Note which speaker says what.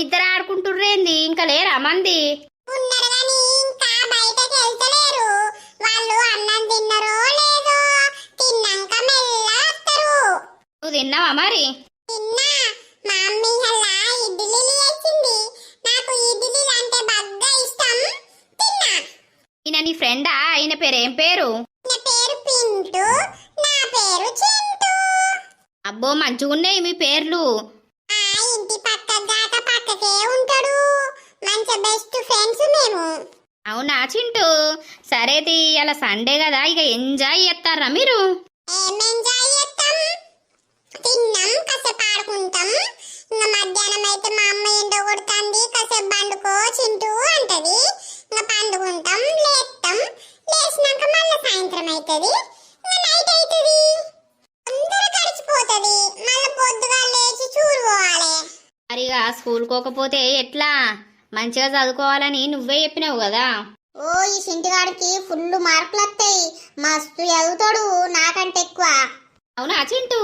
Speaker 1: ఇద్దరు ఆడుకుంటుర్రేంది ఇంకా లేరా మంది? నువ్వు తిన్నావా మరి? ఈయన నీ ఫ్రెండా? ఆయన పేరు ఏం పేరు? అబ్బో మంచిగున్నాయి మీ పేర్లు.
Speaker 2: బెస్ట్ ఫ్రెండ్స్ మేము.
Speaker 1: అవునా చింటూ? సరేది ఇలా సండే కదా ఇక ఎంజాయ్ చేస్తారా మీరు?
Speaker 2: ఏం ఎంజాయ్ చేస్తాం? తిన్నాం కాసేపు ఆడుకుంటాం. ఇంకా మధ్యాహ్నం అయితే మా అమ్మ ఎండో కొడుతుంది కాసేపు పండుకో చింటూ అంటది. ఇంకా పండుకుంటాం లేస్తాం లేచినాక మళ్ళీ సాయంత్రం అవుతుంది ఇంకా నైట్ అవుతుంది అందరూ గడిచిపోతుంది. మళ్ళీ పొద్దుగా లేచి చూరు పోవాలి.
Speaker 1: మరి ఇక స్కూల్ కోకపోతే ఎట్లా? మంచిగా చదువుకోవాలని నువ్వే చెప్పినావు కదా.
Speaker 2: ఓ ఈ చింటిగాడికి ఫుల్ మార్కులు వస్తాయి మస్తు చదువుతాడు నాకంటే ఎక్కువ.
Speaker 1: అవునా చింటూ?